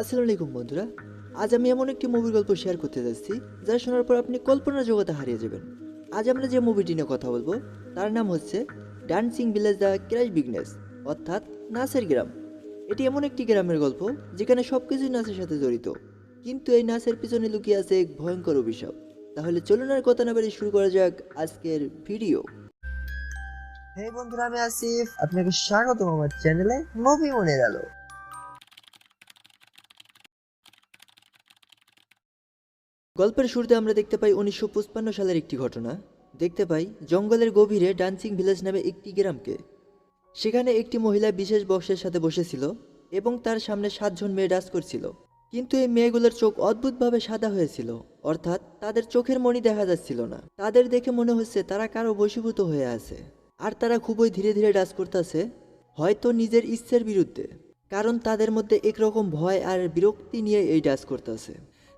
আসসালামু আলাইকুম, বন্ধুরা। আজ আমি এমন একটি মুভির গল্প শেয়ার করতে যাচ্ছি, যা শোনার পর আপনি কল্পনার জগতে হারিয়ে যাবেন। আজ আমরা যে মুভিটি নিয়ে কথা বলব, তার নাম হচ্ছে dancing village the crash bigness অর্থাৎ নাচের গ্রাম। এটি এমন একটি গ্রামের গল্প, যেখানে সব কিছুই নাচের সাথে জড়িত। কিন্তু এই নাচের পিছনে লুকিয়ে আছে এক ভয়ঙ্কর অভিশাপ। তাহলে চলুন আর কথা না বাড়ি শুরু করা যাক আজকের ভিডিও হেই বন্ধুরা, আমি আসিফ। আপনাকে স্বাগত আমার চ্যানেলে মুভি মনে গেল। গল্পের শুরুতে আমরা দেখতে পাই উনিশশো সালের একটি ঘটনা। দেখতে পাই জঙ্গলের গভীরে ডান্সিং ভিলেজ নামে একটি গ্রামকে। সেখানে একটি মহিলা বিশেষ বক্সের সাথে বসেছিল এবং তার সামনে সাতজন মেয়ে ডান্স করছিল। কিন্তু এই মেয়েগুলোর চোখ অদ্ভুতভাবে সাদা হয়েছিল, অর্থাৎ তাদের চোখের মণি দেখা যাচ্ছিল না। তাদের দেখে মনে হচ্ছে তারা কারও বশীভূত হয়ে আছে, আর তারা খুবই ধীরে ধীরে ডান্স করতেছে, হয়তো নিজের ইচ্ছের বিরুদ্ধে, কারণ তাদের মধ্যে একরকম ভয় আর বিরক্তি নিয়ে এই ডান্স করতেছে।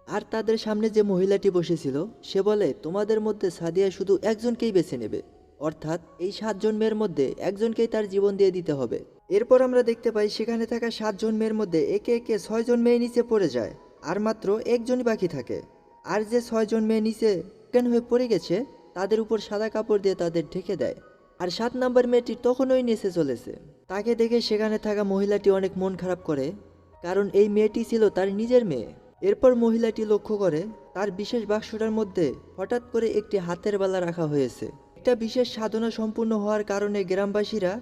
আর তাদের সামনে যে মহিলাটি বসেছিল, সে বলে, তোমাদের মধ্যে সাদিয়া শুধু একজনকেই বেছে নেবে। অর্থাৎ এই সাতজন মেয়ের মধ্যে একজনকেই তার জীবন দিয়ে দিতে হবে। এরপর আমরা দেখতে পাই, সেখানে থাকা সাতজন মেয়ের মধ্যে একে একে ছয়জন মেয়ে নিচে পড়ে যায়, আর মাত্র একজনই বাকি থাকে। আর যে ছয়জন মেয়ে নিচে কেন হয়ে পড়ে গেছে, তাদের উপর সাদা কাপড় দিয়ে তাদের ঢেকে দেয়। আর সাত নম্বর মেয়েটি তখনই নিচে চলেছে। তাকে দেখে সেখানে থাকা মহিলাটি অনেক মন খারাপ করে, কারণ এই মেয়েটি ছিল তার নিজের মেয়ে। এরপর মহিলাটি লক্ষ্য করে, তার বিশেষ বাক্সটার মধ্যে হঠাৎ করে একটি হাতের বালা রাখা হয়েছে। একটা বিশেষ সাধনা সম্পূর্ণ হওয়ার কারণে গ্রামবাসীরা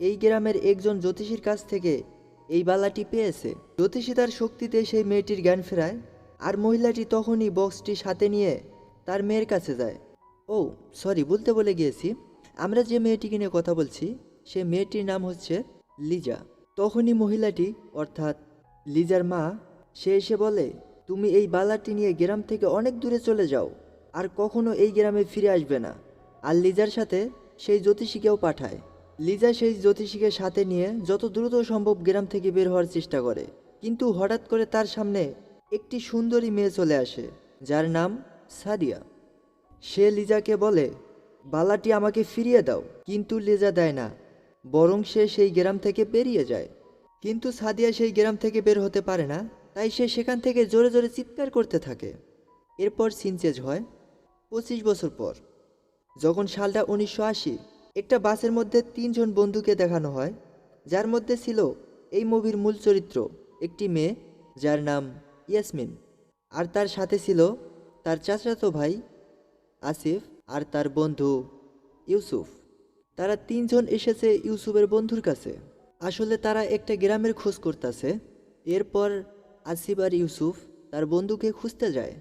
এই গ্রামের একজন জ্যোতিষীর কাছ থেকে এই বালাটি পেয়েছে। জ্যোতিষী তার শক্তিতে সেই মেয়েটির জ্ঞান ফেরায় আর মহিলাটি তখনই বক্সটি সাথে নিয়ে তার মেয়ের কাছে যায়। ও, সরি, বলতে বলে গিয়েছি। আমরা যে মেয়েটিকে নিয়ে কথা বলছি, সে মেয়েটির নাম হচ্ছে লিজা। তখনই মহিলাটি, অর্থাৎ লিজার মা সে এসে বলে, তুমি এই বালাটি নিয়ে গ্রাম থেকে অনেক দূরে চলে যাও, আর কখনো এই গ্রামে ফিরে আসবে না। আর লিজার সাথে সেই জ্যোতিষীকেও পাঠায়। লিজা সেই জ্যোতিষীকে সাথে নিয়ে যত দ্রুত সম্ভব গ্রাম থেকে বের হওয়ার চেষ্টা করে। কিন্তু হঠাৎ করে তার সামনে একটি সুন্দরী মেয়ে চলে আসে, যার নাম সাদিয়া। সে লিজাকে বলে, বালাটি আমাকে ফিরিয়ে দাও। কিন্তু লিজা দেয় না, বরং সে সেই গ্রাম থেকে বেরিয়ে যায়। কিন্তু সাদিয়া সেই গ্রাম থেকে বের হতে পারে না তাই সে সেখান থেকে জোরে জোরে চিৎকার করতে থাকে। এরপর সিনচেজ হয় পঁচিশ বছর পর। যখন সালটা উনিশশো আশি, একটা বাসের মধ্যে তিনজন বন্ধুকে দেখানো হয়, যার মধ্যে ছিল এই মুভির মূল চরিত্র একটি মেয়ে যার নাম ইয়াসমিন। আর তার সাথে ছিল তার চাচাতো ভাই আসিফ আর তার বন্ধু ইউসুফ। তারা তিনজন এসেছে ইউসুফের বন্ধুর কাছে। আসলে তারা একটা গ্রামের খোঁজ করতেছে। এরপর আসিফ আর ইউসুফ তার বন্ধুকে খুঁজতে যায়।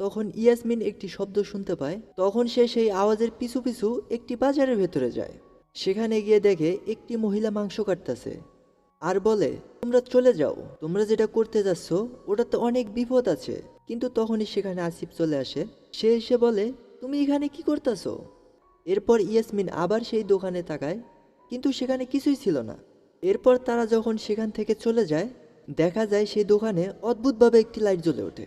তখন ইয়াসমিন একটি শব্দ শুনতে পায়। তখন সে সেই আওয়াজের পিছু পিছু একটি বাজারের ভেতরে যায়। সেখানে গিয়ে দেখে একটি মহিলা মাংস কাটতেছে। আর বলে, তোমরা চলে যাও। তোমরা যেটা করতে যাচ্ছ, ওটাতে অনেক বিপদ আছে। কিন্তু তখনই সেখানে আসিফ চলে আসে। সে এসে বলে, তুমি এখানে কি করতেছো? এরপর ইয়াসমিন আবার সেই দোকানে তাকায়, কিন্তু সেখানে কিছুই ছিল না। এরপর তারা যখন সেখান থেকে চলে যায় দেখা যায় সেই দোকানে অদ্ভুতভাবে একটি লাইট জ্বলে ওঠে।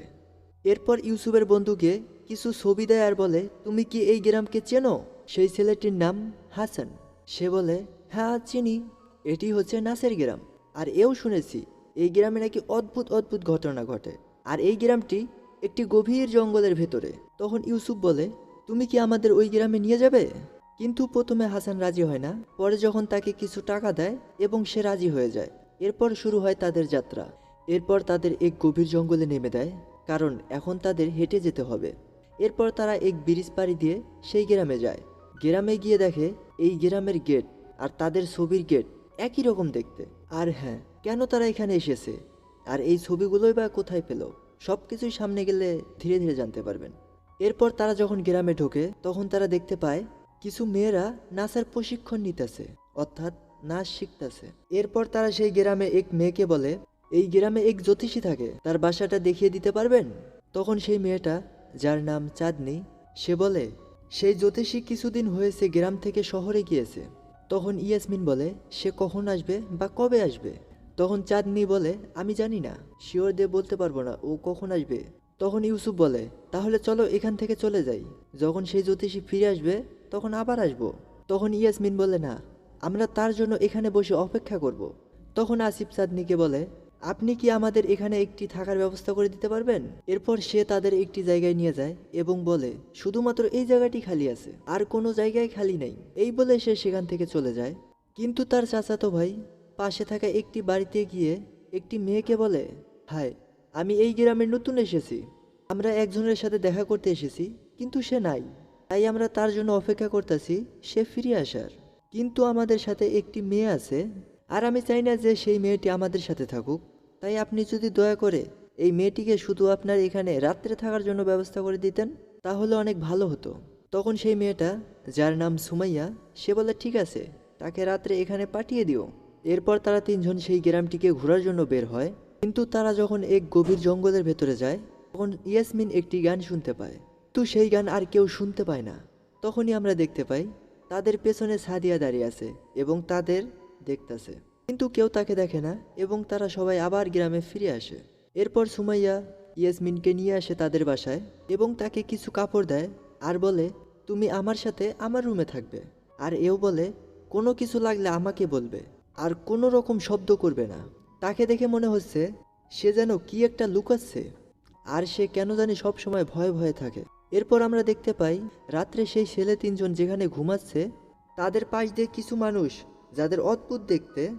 এরপর ইউসুফের বন্ধুকে কিছু ছবি দেয় আর বলে, তুমি কি এই গ্রামকে চেনো? সেই ছেলেটির নাম হাসান। সে বলে হ্যাঁ চিনি। এটি হচ্ছে নাসের গ্রাম। আর এও শুনেছি, এই গ্রামে নাকি অদ্ভুত অদ্ভুত ঘটনা ঘটে। আর এই গ্রামটি একটি গভীর জঙ্গলের ভেতরে। তখন ইউসুফ বলে, তুমি কি আমাদের ওই গ্রামে নিয়ে যাবে? কিন্তু প্রথমে হাসান রাজি হয় না। পরে যখন তাকে কিছু টাকা দেয় এবং সে রাজি হয়ে যায় এরপর শুরু হয় তাদের যাত্রা। এরপর তাদের এক গভীর জঙ্গলে নেমে দেয় কারণ এখন তাদের হেঁটে যেতে হবে। এরপর তারা এক ব্রিজ পাড়ি দিয়ে সেই গ্রামে যায়। গ্রামে গিয়ে দেখে, এই গ্রামের গেট আর তাদের ছবির গেট একই রকম দেখতে। আর হ্যাঁ কেন তারা এখানে এসেছে? আর এই ছবিগুলোই বা কোথায় পেল? সব কিছুই সামনে গেলে ধীরে ধীরে জানতে পারবেন। এরপর তারা যখন গ্রামে ঢোকে, তখন তারা দেখতে পায়, কিছু মেয়েরা নাচার প্রশিক্ষণ নিতেছে। অর্থাৎ নাচ শিখতেছে। এরপর তারা সেই গ্রামে এক মেয়েকে বলে, এই গ্রামে এক জ্যোতিষী থাকে, তার বাসাটা দেখিয়ে দিতে পারবেন? তখন সেই মেয়েটা, যার নাম চাঁদনি, সে বলে, সেই জ্যোতিষী কিছুদিন হয়েছে গ্রাম থেকে শহরে গিয়েছে। তখন ইয়াসমিন বলে, সে কখন আসবে বা কবে আসবে? তখন চাঁদনি বলে, আমি জানি না, শিওর দিয়ে বলতে পারব না, ও কখন আসবে? তখন ইউসুফ বলে, তাহলে চলো এখান থেকে চলে যাই। যখন সেই জ্যোতিষী ফিরে আসবে, তখন আবার আসব। তখন ইয়াসমিন বলে, না আমরা তার জন্য এখানে বসে অপেক্ষা করব। তখন আসিফ চাঁদনিকে বলে, আপনি কি আমাদের এখানে একটি থাকার ব্যবস্থা করে দিতে পারবেন? এরপর সে তাদের একটি জায়গায় নিয়ে যায় এবং বলে, শুধুমাত্র এই জায়গাটি খালি আছে, আর কোনো জায়গায় খালি নেই। এই বলে সে সেখান থেকে চলে যায়। কিন্তু তার চাচাতো ভাই পাশে থাকা একটি বাড়িতে গিয়ে একটি মেয়েকে বলে, হায়, আমি এই গ্রামে নতুন এসেছি। আমরা একজনের সাথে দেখা করতে এসেছি, কিন্তু সে নাই। তাই আমরা তার জন্য অপেক্ষা করতেছি, সে ফিরে আসার। কিন্তু আমাদের সাথে একটি মেয়ে আছে, আর আমি চাই না যে সেই মেয়েটি আমাদের সাথে থাকুক। তাই আপনি যদি দয়া করে এই মেয়েটিকে শুধু আপনার এখানে রাত্রে থাকার জন্য ব্যবস্থা করে দিতেন, তাহলে অনেক ভালো হতো। তখন সেই মেয়েটা, যার নাম সুমাইয়া, সে বলে, ঠিক আছে, তাকে রাত্রে এখানে পাঠিয়ে দিও। এরপর তারা তিনজন সেই গ্রামটিকে ঘোরার জন্য বের হয়। কিন্তু তারা যখন এক গভীর জঙ্গলের ভেতরে যায়, তখন ইয়াসমিন একটি গান শুনতে পায়। তো সেই গান আর কেউ শুনতে পায় না। তখনই আমরা দেখতে পাই তাদের পেছনে সাদিয়া দাঁড়িয়ে আছে এবং তাদের দেখতাছে। কিন্তু কেউ তাকে দেখে না এবং তারা সবাই আবার গ্রামে ফিরে আসে। এরপর সুমাইয়া ইয়াসমিনকে নিয়ে আসে তাদের বাসায় এবং তাকে কিছু কাপড় দেয় আর বলে, তুমি আমার সাথে আমার রুমে থাকবে। আর এও বলে, কোনো কিছু লাগলে আমাকে বলবে, আর কোনো রকম শব্দ করবে না। তাকে দেখে মনে হচ্ছে সে যেন কি একটা লুকাচ্ছে, আর সে কেন জানি সব সময় ভয়ে ভয়ে থাকে। এরপর আমরা দেখতে পাই, রাত্রে সেই ছেলে তিনজন যেখানে ঘুমাচ্ছে, তাদের পাশ দিয়ে কিছু মানুষ, যাদের অদ্ভুত দেখতে,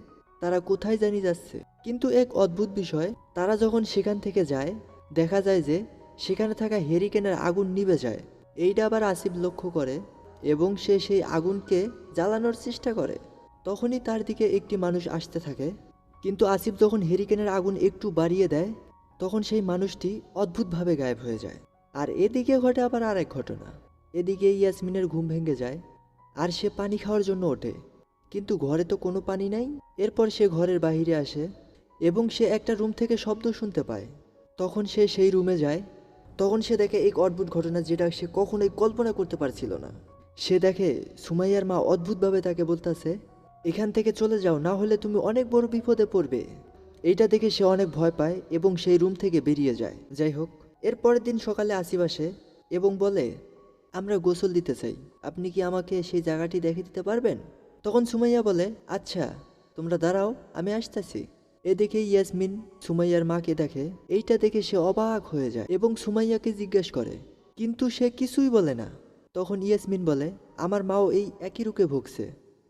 তারা কোথায় জানি যাচ্ছে। কিন্তু এক অদ্ভুত বিষয়, তারা যখন সেখান থেকে যায়, দেখা যায় যে, সেখানে থাকা হেরিকেনের আগুন নিভে যায়। এইটা আবার আসিফ লক্ষ্য করে এবং সে সেই আগুনকে জ্বালানোর চেষ্টা করে। তখনই তার দিকে একটি মানুষ আসতে থাকে। কিন্তু আসিফ যখন হেরিকেনের আগুন একটু বাড়িয়ে দেয়, তখন সেই মানুষটি অদ্ভুতভাবে গায়েব হয়ে যায়। আর এদিকে ঘটে আবার আরেক ঘটনা। এদিকে ইয়াসমিনের ঘুম ভেঙে যায়, আর সে পানি খাওয়ার জন্য ওঠে। কিন্তু ঘরে তো কোনো পানি নাই। এরপর সে ঘরের বাইরে আসে এবং সে একটা রুম থেকে শব্দ শুনতে পায়। তখন সে সেই রুমে যায়। তখন সে দেখে এক অদ্ভুত ঘটনা যেটা সে কখনোই কল্পনা করতে পারছিল না। সে দেখে, সুমাইয়ার মা অদ্ভুতভাবে তাকে বলতেছে, এখান থেকে চলে যাও, না হলে তুমি অনেক বড় বিপদে পড়বে। এইটা দেখে সে অনেক ভয় পায় এবং সেই রুম থেকে বেরিয়ে যায়। যাই হোক এর পরের দিন সকালে আসে এবং বলে, আমরা গোসল দিতে চাই। আপনি কি আমাকে সেই জায়গাটি দেখে দিতে পারবেন? তখন সুমাইয়া বলে আচ্ছা তোমরা দাঁড়াও, আমি আসতেছি। এদিকে ইয়াসমিন সুমাইয়ার মাকে দেখে, এইটা দেখে সে অবাক হয়ে যায় এবং সুমাইয়াকে জিজ্ঞেস করে, কিন্তু সে কিছুই বলে না? তখন ইয়াসমিন বলে, আমার মাও এই একই রুকে ভুগছে।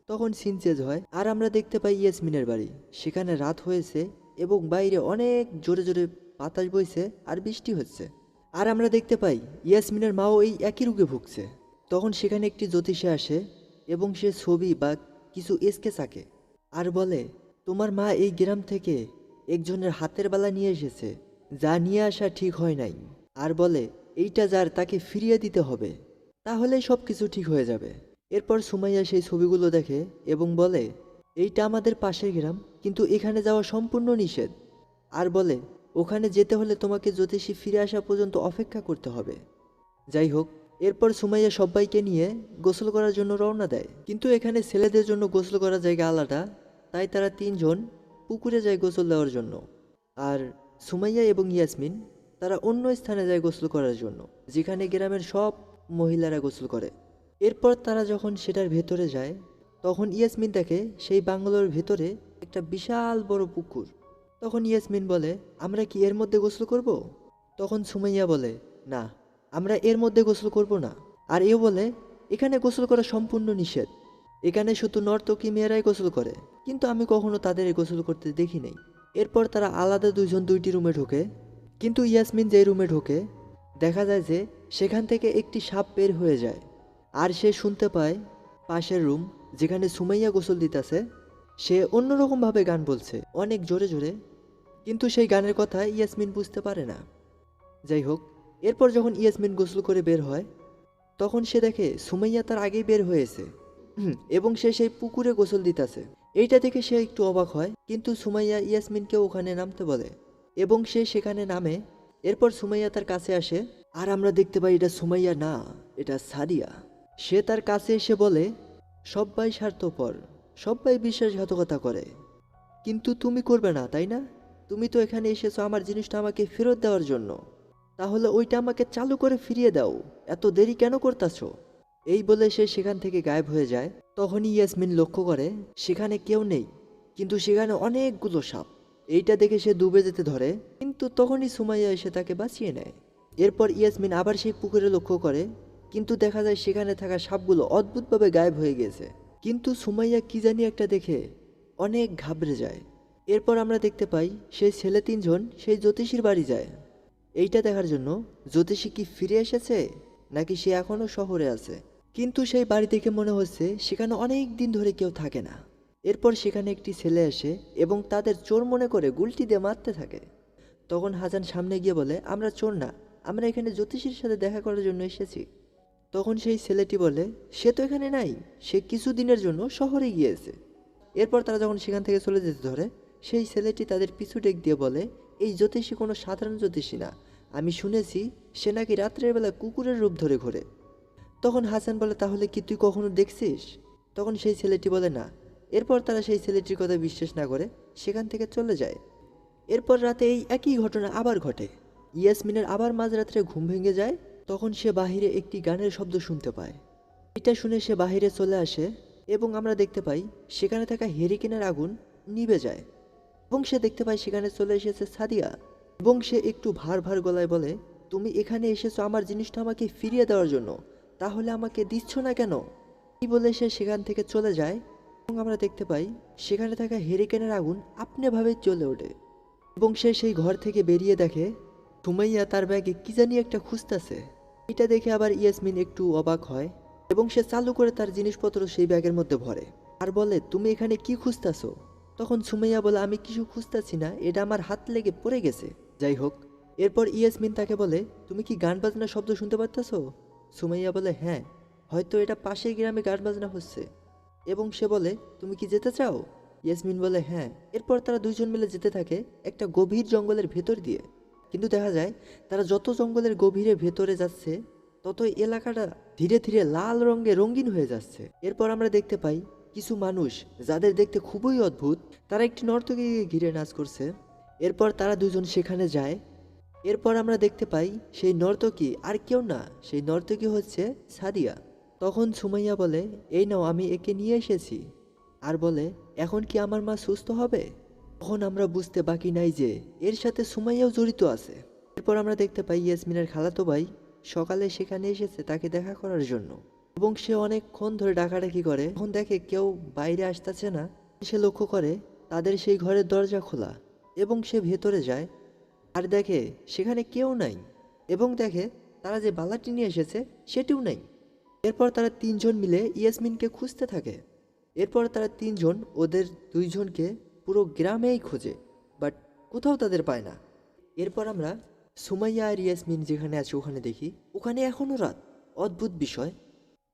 তখন সিন চেঞ্জ হয়, আর আমরা দেখতে পাই ইয়াসমিনের বাড়ি। সেখানে রাত হয়েছে এবং বাইরে অনেক জোরে জোরে বাতাস বইছে আর বৃষ্টি হচ্ছে। আর আমরা দেখতে পাই, ইয়াসমিনের মাও এই একই রোগে ভুগছে। তখন সেখানে একটি জ্যোতিষে আসে এবং সে ছবি বা কিছু স্কেচ আঁকে আর বলে, তোমার মা এই গ্রাম থেকে একজনের হাতের বালা নিয়ে এসেছে, যা নিয়ে আসা ঠিক হয় নাই। আর বলে, এইটা যার, তাকে ফিরিয়ে দিতে হবে, তাহলেই সব কিছু ঠিক হয়ে যাবে। এরপর সুমাইয়া সেই ছবিগুলো দেখে এবং বলে, এইটা আমাদের পাশের গ্রাম, কিন্তু এখানে যাওয়া সম্পূর্ণ নিষেধ। আর বলে ওখানে যেতে হলে তোমাকে জ্যোতিষী ফিরে আসা পর্যন্ত অপেক্ষা করতে হবে। যাই হোক, এরপর সুমাইয়া সবাইকে নিয়ে গোসল করার জন্য রওনা দেয়। কিন্তু এখানে ছেলেদের জন্য গোসল করার জায়গা আলাদা, তাই তারা তিনজন পুকুরে যায় গোসল দেওয়ার জন্য। আর সুমাইয়া এবং ইয়াসমিন তারা অন্য স্থানে যায় গোসল করার জন্য, যেখানে গ্রামের সব মহিলারা গোসল করে। এরপর তারা যখন সেটার ভেতরে যায়, তখন ইয়াসমিন দেখে সেই বাংলোর ভেতরে একটা বিশাল বড় পুকুর। তখন ইয়াসমিন বলে, আমরা কি এর মধ্যে গোসল করব? তখন সুমাইয়া বলে, না, আমরা এর মধ্যে গোসল করব না। আর এও বলে, এখানে গোসল করা সম্পূর্ণ নিষেধ। এখানে শুধু নর্তকী মেয়েরাই গোসল করে। কিন্তু আমি কখনো তাদের গোসল করতে দেখি নাই। এরপর তারা আলাদা দুইজন দুইটি রুমে ঢোকে। কিন্তু ইয়াসমিন যে রুমে ঢোকে, দেখা যায় যে সেখান থেকে একটি সাপ বের হয়ে যায়। আর সে শুনতে পায় পাশের রুম যেখানে সুমাইয়া গোসল দিতেছে। সে অন্যরকমভাবে গান বলছে, অনেক জোরে জোরে। কিন্তু সেই গানের কথা ইয়াসমিন বুঝতে পারে না। যাই হোক, এরপর যখন ইয়াসমিন গোসল করে বের হয়, তখন সে দেখে সুমাইয়া তার আগেই বের হয়েছে। এবং সে সেই পুকুরে গোসল দিতেছে। এইটা দেখে সে একটু অবাক হয়, কিন্তু সুমাইয়া ইয়াসমিনকে ওখানে নামতে বলে। এবং সে সেখানে নামে, এরপর সুমাইয়া তার কাছে আসে, আর আমরা দেখতে পাই এটা সুমাইয়া না, এটা সাদিয়া। সে তার কাছে এসে বলে, সবাই স্বার্থপর। সবাই বিশ্বাসঘাতকতা করে। কিন্তু তুমি করবে না, তাই না? তুমি তো এখানে এসেছ আমার জিনিসটা আমাকে ফেরত দেওয়ার জন্য। তাহলে ওইটা আমাকে চালু করে ফিরিয়ে দাও। এত দেরি কেন করতেছো? এই বলে সে সেখান থেকে গায়েব হয়ে যায়। তখনই ইয়াসমিন লক্ষ্য করে, সেখানে কেউ নেই। কিন্তু সেখানে অনেকগুলো সাপ। এইটা দেখে সে ডুবে যেতে ধরে। কিন্তু তখনই সুমাইয়া এসে তাকে বাঁচিয়ে নেয়। এরপর ইয়াসমিন আবার সেই পুকুরে লক্ষ্য করে। কিন্তু দেখা যায় সেখানে থাকা সাপগুলো অদ্ভুতভাবে গায়েব হয়ে গেছে কিন্তু সুমাইয়া কি জানি একটা দেখে অনেক ঘাবড়ে যায়। এরপর আমরা দেখতে পাই, সেই ছেলে তিনজন সেই জ্যোতিষীর বাড়ি যায়। এইটা দেখার জন্য জ্যোতিষী কি ফিরে এসেছে, নাকি সে এখনও শহরে আছে? কিন্তু সেই বাড়ি দেখে মনে হচ্ছে সেখানে অনেক দিন ধরে কেউ থাকে না। এরপর সেখানে একটি ছেলে আসে এবং তাদের চোর মনে করে গুলটি দিয়ে মারতে থাকে। তখন হাসান সামনে গিয়ে বলে, আমরা চোর না, আমরা এখানে জ্যোতিষীর সাথে দেখা করার জন্য এসেছি। তখন সেই ছেলেটি বলে সে তো এখানে নাই, সে কিছুদিনের জন্য শহরে গিয়েছে। এরপর তারা যখন সেখান থেকে চলে যেতে ধরে, সেই ছেলেটি তাদের পিছু ডেক দিয়ে বলে, এই জ্যোতিষী কোনো সাধারণ জ্যোতিষী না। আমি শুনেছি সে নাকি রাত্রের বেলা কুকুরের রূপ ধরে ঘোরে। তখন হাসান বলে, তাহলে কি তুই কখনো দেখছিস? তখন সেই ছেলেটি বলে, না। এরপর তারা সেই ছেলেটির কথা বিশ্বাস না করে সেখান থেকে চলে যায়। এরপর রাতে এই একই ঘটনা আবার ঘটে। ইয়াসমিনের আবার মাঝরাত্রে ঘুম ভেঙে যায় তখন সে বাহিরে একটি গানের শব্দ শুনতে পায়। এটা শুনে সে বাহিরে চলে আসে এবং আমরা দেখতে পাই সেখানে থাকা হেরিকেনের আগুন নিভে যায় এবং সে দেখতে পায় সেখানে চলে এসেছে সাদিয়া এবং সে একটু ভার ভার গলায় বলে, তুমি এখানে এসেছ আমার জিনিসটা আমাকে ফিরিয়ে দেওয়ার জন্য, তাহলে আমাকে দিচ্ছ না কেন? এই বলে সে সেখান থেকে চলে যায় এবং আমরা দেখতে পাই সেখানে থাকা হেরিকেনের আগুন আপনিভাবে চলে ওঠে এবং সে সেই ঘর থেকে বেরিয়ে দেখে, সুমাইয়া তার ব্যাগে কি জানি একটা খুঁজতেছে। এটা দেখে আবার ইয়াসমিন একটু অবাক হয় এবং সে চালু করে তার জিনিসপত্র সেই ব্যাগের মধ্যে ভরে। আর বলে, তুমি এখানে কি খুঁজতাছো? তখন সুমাইয়া বলে, আমি কিছু খুঁজতাছি না, এটা আমার হাত লেগে পড়ে গেছে। যাই হোক, এরপর ইয়াসমিন তাকে বলে, তুমি কি গান বাজনার শব্দ শুনতে পারতেছো? সুমাইয়া বলে হ্যাঁ হয়তো এটা পাশের গ্রামে গান বাজনা হচ্ছে। এবং সে বলে, তুমি কি যেতে চাও? ইয়াসমিন বলে হ্যাঁ। এরপর তারা দুইজন মিলে যেতে থাকে একটা গভীর জঙ্গলের ভেতর দিয়ে। কিন্তু দেখা যায় তারা যত জঙ্গলের গভীরে ভেতরে যাচ্ছে, ততই এলাকাটা ধীরে ধীরে লাল রঙে রঙিন হয়ে যাচ্ছে। এরপর আমরা দেখতে পাই কিছু মানুষ যাদের দেখতে খুবই অদ্ভুত, তারা একটি নর্তকীকে ঘিরে নাচ করছে। এরপর তারা দুজন সেখানে যায়। এরপর আমরা দেখতে পাই সেই নর্তকী আর কেউ না, সেই নর্তকী হচ্ছে সাদিয়া। তখন সুমাইয়া বলে, এই নাও, আমি একে নিয়ে এসেছি। আর বলে, এখন কি আমার মা সুস্থ হবে? তখন আমরা বুঝতে বাকি নাই যে এর সাথে সুমাইয়াও জড়িত আছে। এরপর আমরা দেখতে পাই ইয়াসমিনের খালাতো ভাই সকালে সেখানে এসেছে তাকে দেখা করার জন্য। এবং সে অনেকক্ষণ ধরে ডাকাডাকি করে। তখন দেখে কেউ বাইরে আসতেছে না। সে লক্ষ্য করে তাদের সেই ঘরের দরজা খোলা এবং সে ভেতরে যায়। আর দেখে সেখানে কেউ নাই। এবং দেখে তারা যে বালাটি নিয়ে এসেছে সেটিও নাই। এরপর তারা তিনজন মিলে ইয়াসমিনকে খুঁজতে থাকে। এরপর তারা তিনজন ওদের দুইজনকে পুরো গ্রামেই খোঁজে বাট কোথাও তাদের পায় না। এরপর আমরা সুমাইয়া আর ইয়াসমিন যেখানে আছে ওখানে দেখি, ওখানে এখনও রাত। অদ্ভুত বিষয়।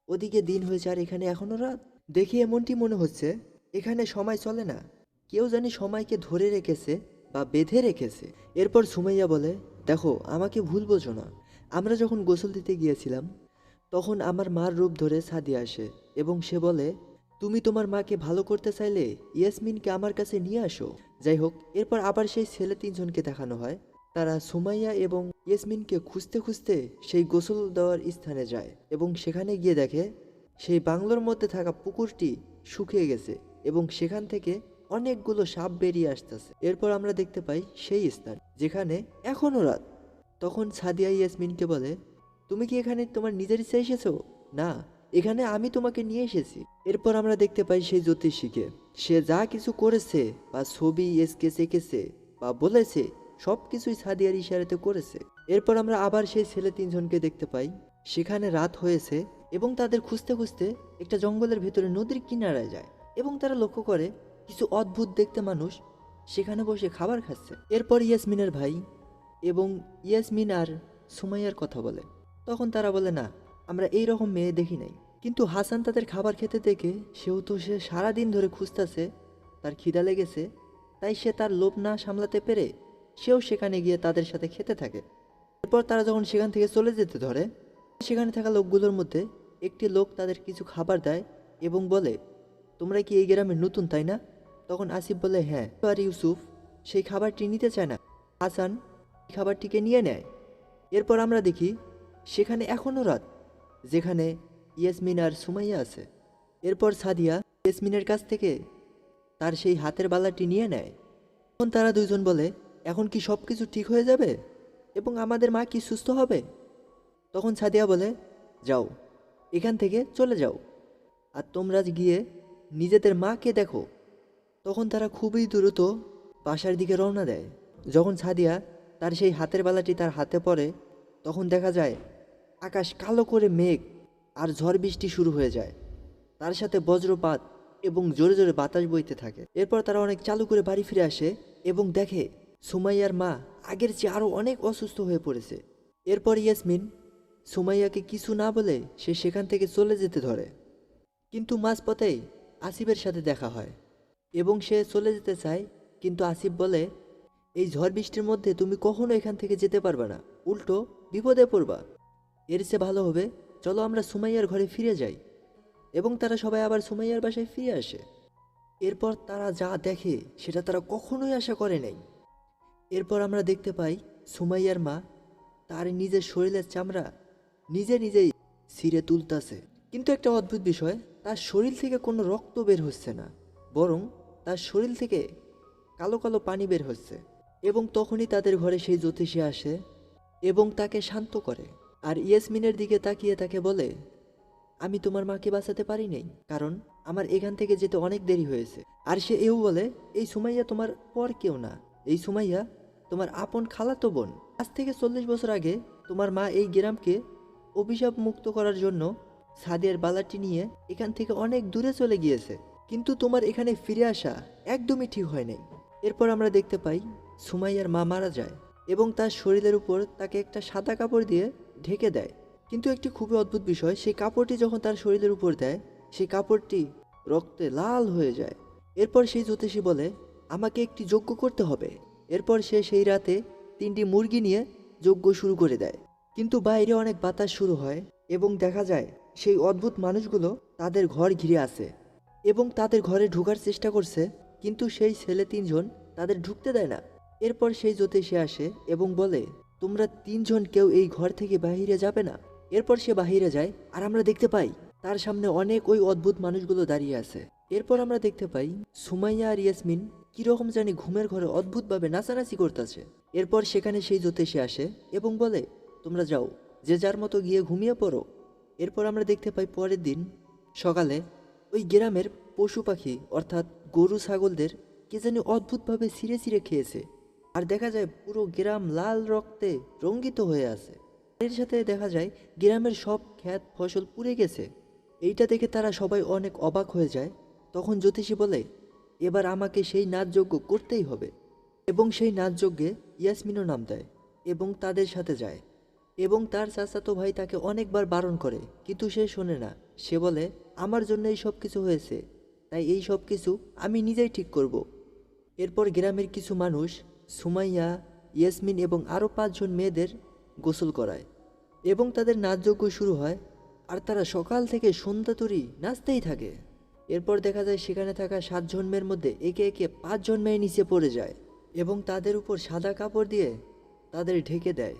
ওদিকে দিন হয়েছে আর এখানে এখনও রাত। দেখে এমনটি মনে হচ্ছে, এখানে সময় চলে না। কেউ জানি সময়কে ধরে রেখেছে বা বেঁধে রেখেছে। এরপর সুমাইয়া বলে, দেখো, আমাকে ভুল বোঝো না। আমরা যখন গোসল দিতে গিয়েছিলাম, তখন আমার মার রূপ ধরে সাদিয়া আসে এবং সে বলে তুমি তোমার মাকে ভালো করতে চাইলে ইয়াসমিনকে আমার কাছে নিয়ে আসো। যাই হোক, এরপর আবার সেই ছেলে তিনজনকে দেখানো হয়। তারা সুমাইয়া এবং ইয়াসমিনকে খুঁজতে খুঁজতে সেই গোসল দেওয়ার স্থানে যায় এবং সেখানে গিয়ে দেখে সেই বাংলোর মধ্যে থাকা পুকুরটি শুকিয়ে গেছে এবং সেখান থেকে অনেকগুলো সাপ বেরিয়ে আসতেছে। এরপর আমরা দেখতে পাই সেই স্থান যেখানে এখনও রাত। তখন সাদিয়া ইয়াসমিনকে বলে, তুমি কি এখানে তোমার নিজের ইচ্ছা এসেছ? না। এখানে আমি তোমাকে নিয়ে এসেছি। এরপর আমরা দেখতে পাই সেই জ্যোতিষীকে। সে যা কিছু করেছে বা ছবি স্কেচ এঁকেছে বা বলেছে সব কিছুই সাদিয়ার ইশারাতে করেছে। এরপর আমরা আবার সেই ছেলে তিনজনকে দেখতে পাই। সেখানে রাত হয়েছে এবং তাদের খুঁজতে খুঁজতে একটা জঙ্গলের ভেতরে নদীর কিনারায় যায় এবং তারা লক্ষ্য করে কিছু অদ্ভুত দেখতে মানুষ সেখানে বসে খাবার খাচ্ছে। এরপর ইয়াসমিনের ভাই এবং ইয়াসমিন আর সুমাইয়ার কথা বলে। তখন তারা বলে, না আমরা এই রকম মেয়ে দেখি নাই। কিন্তু হাসান তাদের খাবার খেতে দেখে তো সে সারাদিন ধরে খুঁজতেছে, তার খিদা লেগেছে, তাই সে তার লোভ না সামলাতে পেরে সেও সেখানে গিয়ে তাদের সাথে খেতে থাকে। এরপর তারা যখন সেখান থেকে চলে যেতে ধরে, সেখানে থাকা লোকগুলোর মধ্যে একটি লোক তাদের কিছু খাবার দেয় এবং বলে, তোমরা কি এই গ্রামে নতুন, তাই না? তখন আসিফ বলে হ্যাঁ আর ইউসুফ সেই খাবারটি নিতে চায় না। হাসান খাবারটিকে নিয়ে নেয়। এরপর আমরা দেখি, সেখানে এখনও রাত। যেখানে ইয়াসমিন আর সুমাইয়া আছে। এরপর সাদিয়া ইয়াসমিনের কাছ থেকে তার সেই হাতের বালাটি নিয়ে নেয়। তখন তারা দুজন বলে, এখন কি সব কিছু ঠিক হয়ে যাবে? এবং আমাদের মা কি সুস্থ হবে? তখন সাদিয়া বলে, যাও, এখান থেকে চলে যাও। আর তোমরা গিয়ে নিজেদের মাকে দেখো। তখন তারা খুবই দ্রুত বাসার দিকে রওনা দেয়। যখন সাদিয়া তার সেই হাতের বালাটি তার হাতে পড়ে, তখন দেখা যায় আকাশ কালো করে মেঘ আর ঝড় বৃষ্টি শুরু হয়ে যায়। তার সাথে বজ্রপাত এবং জোরে জোরে বাতাস বইতে থাকে। এরপর তারা অনেক চালু করে বাড়ি ফিরে আসে এবং দেখে সুমাইয়ার মা আগের চেয়ে আরও অনেক অসুস্থ হয়ে পড়েছে। এরপর ইয়াসমিন সুমাইয়াকে কিছু না বলে সে সেখান থেকে চলে যেতে ধরে। কিন্তু মাঝপথেই আসিফের সাথে দেখা হয় এবং সে চলে যেতে চায়, কিন্তু আসিফ বলে, এই ঝড় বৃষ্টির মধ্যে তুমি কখনো এখান থেকে যেতে পারবে না। উল্টো বিপদে পড়বা। এর চেয়ে ভালো হবে, চলো আমরা সুমাইয়ার ঘরে ফিরে যাই। এবং তারা সবাই আবার সুমাইয়ার বাসায় ফিরে আসে। এরপর তারা যা দেখে, সেটা তারা কখনোই আশা করে নাই। এরপর আমরা দেখতে পাই, সুমাইয়ার মা তার নিজের শরীরের চামড়া নিজে নিজেই ছিঁড়ে তুলতাছে। কিন্তু একটা অদ্ভুত বিষয়, তার শরীর থেকে কোনো রক্ত বের হচ্ছে না, বরং তার শরীর থেকে কালো কালো পানি বের হচ্ছে। এবং তখনই তাদের ঘরে সেই জ্যোতিষী আসে এবং তাকে শান্ত করে। আর ইয়াসমিনের দিকে তাকিয়ে তাকে বলে, আমি তোমার মাকে বাঁচাতে পারি নাই, কারণ আমার এখান থেকে যেতে অনেক দেরি হয়েছে। আর সে এও বলে, এই সুমাইয়া তোমার পর কেউ না। এই সুমাইয়া তোমার আপন খালাতো বোন। আজ থেকে চল্লিশ বছর আগে তোমার মা এই গ্রামকে অভিশাপ মুক্ত করার জন্য সাদিয়ার বালাটি নিয়ে এখান থেকে অনেক দূরে চলে গিয়েছে। কিন্তু তোমার এখানে ফিরে আসা একদমই ঠিক হয় নাই। এরপর আমরা দেখতে পাই, সুমাইয়ার মা মারা যায় এবং তার শরীরের উপর তাকে একটা সাদা কাপড় দিয়ে ঢেকে দেয়। কিন্তু একটি খুবই অদ্ভুত বিষয়, সেই কাপড়টি যখন তার শরীরের উপর দেয়, সেই কাপড়টি রক্তে লাল হয়ে যায়। এরপর সেই জ্যোতিষী বলে, আমাকে একটি যজ্ঞ করতে হবে। এরপর সে সেই রাতে তিনটি মুরগি নিয়ে যজ্ঞ শুরু করে দেয়। কিন্তু বাইরে অনেক বাতাস শুরু হয় এবং দেখা যায়, সেই অদ্ভুত মানুষগুলো তাদের ঘর ঘিরে আসে এবং তাদের ঘরে ঢুকার চেষ্টা করছে, কিন্তু সেই ছেলে তিনজন তাদের ঢুকতে দেয় না। এরপর সেই জ্যোতিষী আসে এবং বলে তোমরা তিনজন কেউ এই ঘর থেকে বাহিরে যাবে না। এরপর সে বাহিরে যায়, আর আমরা দেখতে পাই, তার সামনে অনেক ওই অদ্ভুত মানুষগুলো দাঁড়িয়ে আছে। এরপর আমরা দেখতে পাই, সুমাইয়া আর ইয়াসমিন কীরকম জানি ঘুমের ঘরে অদ্ভুতভাবে নাচানাচি করতেছে। এরপর সেখানে সেই জ্যোতিষী আসে এবং বলে, তোমরা যাও, যে যার মতো গিয়ে ঘুমিয়ে পড়ো। এরপর আমরা দেখতে পাই পরের দিন সকালে ওই গ্রামের পশু পাখি, অর্থাৎ গরু ছাগলদের, কে জানি অদ্ভুতভাবে ছিঁড়ে ছিঁড়ে খেয়েছে। আর দেখা যায় পুরো গ্রাম লাল রক্তে রঙ্গিত হয়ে আছে। এর সাথে দেখা যায় গ্রামের সব ক্ষেত ফসল পুড়ে গেছে। এইটা দেখে তারা সবাই অনেক অবাক হয়ে যায়। তখন জ্যোতিষী বলে, এবার আমাকে সেই নাচযজ্ঞ করতেই হবে। এবং সেই নাচযজ্ঞে ইয়াসমিনও নাম দেয় এবং তাদের সাথে যায়। এবং তার চাচাতো ভাই তাকে অনেকবার বারণ করে, কিন্তু সে শোনে না। সে বলে, আমার জন্য এই সব কিছু হয়েছে, তাই এই সব কিছু আমি নিজেই ঠিক করব। এরপর গ্রামের কিছু মানুষ সুমাইয়া, ইয়াসমিন এবং আরও পাঁচজন মেয়েদের গোসল করায় এবং তাদের নাচযজ্ঞ শুরু হয় আর তারা সকাল থেকে সন্ধ্যা তরি নাচতেই থাকে। এরপর দেখা যায় সেখানে থাকা সাতজন মেয়ের মধ্যে একে একে পাঁচজন মেয়ে নিচে পড়ে যায় এবং তাদের উপর সাদা কাপড় দিয়ে তাদের ঢেকে দেয়।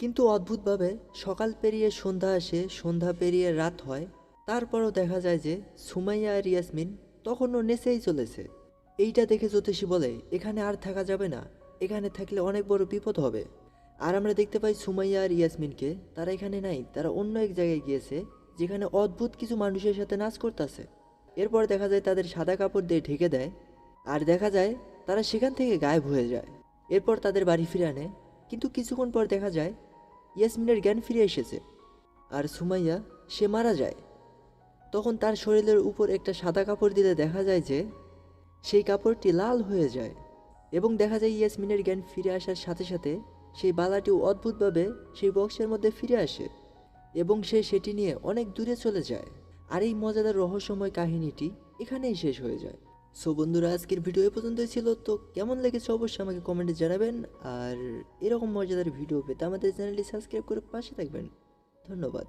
কিন্তু অদ্ভুতভাবে সকাল পেরিয়ে সন্ধ্যা আসে, সন্ধ্যা পেরিয়ে রাত হয়। তারপরও দেখা যায় যে সুমাইয়া আর ইয়াসমিন তখনও নেচেই চলেছে। এইটা দেখে জ্যোতিষী বলে, এখানে আর থাকা যাবে না। এখানে থাকলে অনেক বড় বিপদ হবে। আর আমরা দেখতে পাই সুমাইয়া আর ইয়াসমিনকে, তারা এখানে নাই, তারা অন্য এক জায়গায় গিয়েছে, যেখানে অদ্ভুত কিছু মানুষের সাথে নাচ করতেছে। এরপর দেখা যায় তাদের সাদা কাপড় দিয়ে ঢেকে দেয়, আর দেখা যায় তারা সেখান থেকে গায়েব হয়ে যায়। এরপর তাদের বাড়ি ফিরে আনে, কিন্তু কিছুক্ষণ পর দেখা যায় ইয়াসমিনের জ্ঞান ফিরে এসেছে, আর সুমাইয়া সে মারা যায়। তখন তার শরীরের উপর একটা সাদা কাপড় দিলে দেখা যায় যে সেই কাপড়টি লাল হয়ে যায়। এবং দেখা যায় ইয়াসমিনের জ্ঞান ফিরে আসার সাথে সাথে সেই বালাটিও অদ্ভুতভাবে সেই বক্সের মধ্যে ফিরে আসে এবং সে সেটি নিয়ে অনেক দূরে চলে যায়। আর এই মজাদার রহস্যময় কাহিনীটি এখানেই শেষ হয়ে যায়। সো বন্ধুরা, আজকের ভিডিও এ পর্যন্তই ছিল। তো কেমন লেগেছে অবশ্যই আমাকে কমেন্টে জানাবেন। আর এরকম মজাদার ভিডিও পেতে আমাদের চ্যানেলটি সাবস্ক্রাইব করে পাশে থাকবেন। ধন্যবাদ।